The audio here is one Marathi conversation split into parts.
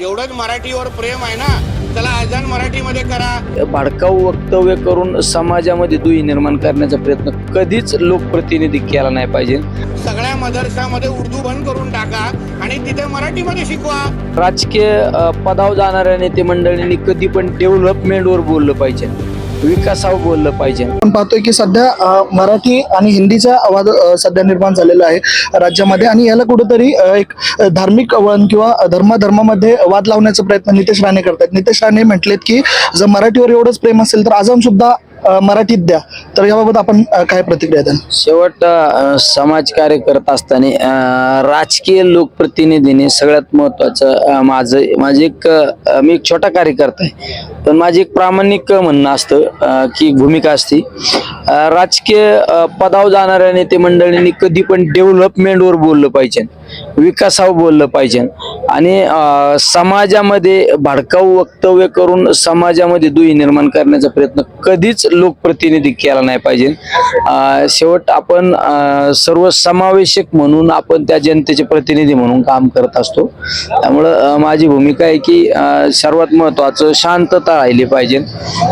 एवढंच मराठीवर प्रेम आहे ना चला आजान मराठीमध्ये करा. भडकाऊ वक्तव्य करून समाजामध्ये दुही निर्माण करण्याचा प्रयत्न कधीच लोकप्रतिनिधी केला नाही पाहिजे. सगळ्या मदरशामध्ये उर्दू बंद करून टाका आणि तिथे मराठीमध्ये शिकवा. राजकीय अ, पदावर जाणाऱ्या नेते मंडळींनी कधी पण डेव्हलपमेंटवर बोललं पाहिजे. विकासावर बोललं पाहिजे. आपण पाहतोय की सध्या मराठी आणि हिंदीचा आवाज सध्या निर्माण झालेला आहे राज्यामध्ये. आणि याला कुठेतरी एक धार्मिक वळण किंवा धर्माधर्मामध्ये वाद लावण्याचा प्रयत्न नितेश राणे करतात नितेश राणे म्हटलेत की जर मराठीवर एवढंच प्रेम असेल तर आझम सुद्धा मराठीत द्या. तर याबाबत आपण काय प्रतिक्रिया द्याल शेवट समाज कार्य करत असताना राजकीय लोकप्रतिनिधीने सगळ्यात महत्वाचं माझं माझे एक मी एक छोटा कार्यकर्ता आहे. पण माझी एक प्रामाणिक म्हणणं असतं की भूमिका असते. राजकीय पदावर जाणाऱ्या नेते मंडळींनी कधी पण डेव्हलपमेंटवर बोललं पाहिजे. विकासावर बोललं पाहिजे. आणि समाजामध्ये भडकाऊ वक्तव्य करून समाजामध्ये दुही निर्माण करण्याचा प्रयत्न कधीच लोकप्रतिनिधी केला नाही पाहिजे. शेवट आपण सर्व समावेशक म्हणून आपण त्या जनतेचे प्रतिनिधी म्हणून काम करत असतो. त्यामुळं माझी भूमिका आहे की सर्वात महत्वाचं शांतता राहिली पाहिजे.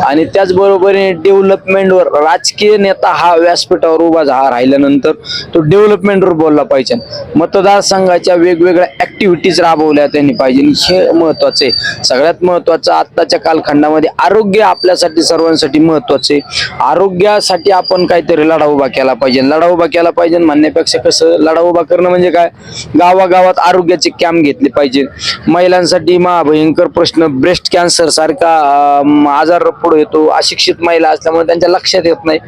आणि त्याचबरोबरीने डेव्हलपमेंटवर राजकीय नेता हा व्यासपीठावर उभा हा राहिल्यानंतर तो डेव्हलपमेंटवर बोलला पाहिजे. मतदारसंघाच्या वेगवेगळ्या ऍक्टिव्हिटीज राबवल्या त्यांनी पाहिजे. हे महत्वाचं आहे. सगळ्यात महत्वाचं आत्ताच्या कालखंडामध्ये आरोग्य आपल्यासाठी सर्वांसाठी महत्वाचं आहे. आरोग्यासाठी आपण काहीतरी लढा उभा केला पाहिजे. लढा उभा केला पाहिजे म्हणण्यापेक्षा कसं लढा उभा करणं म्हणजे काय? गावागावात आरोग्याचे कॅम्प घेतले पाहिजे. महिलांसाठी महाभयंकर प्रश्न ब्रेस्ट कॅन्सर सारखा आजार पुढे येतो. अशिक्षित महिला असल्यामुळे त्यांच्या लक्षात येत नाही.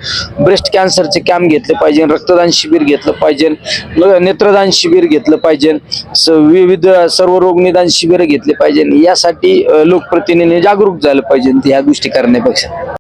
ब्रेस्ट कॅन्सरचे कॅम्प घेतले पाहिजे. रक्तदान शिबिर घेतलं पाहिजे. नेत्रदान शिबिर घेतलं पाहिजे. विविध सर्व रोग निदान शिबिर घेतले पाहिजे यासाठी अं, लोकप्रतिनिधी जागरूक झालं पाहिजे ह्या गोष्टी करण्यापेक्षा.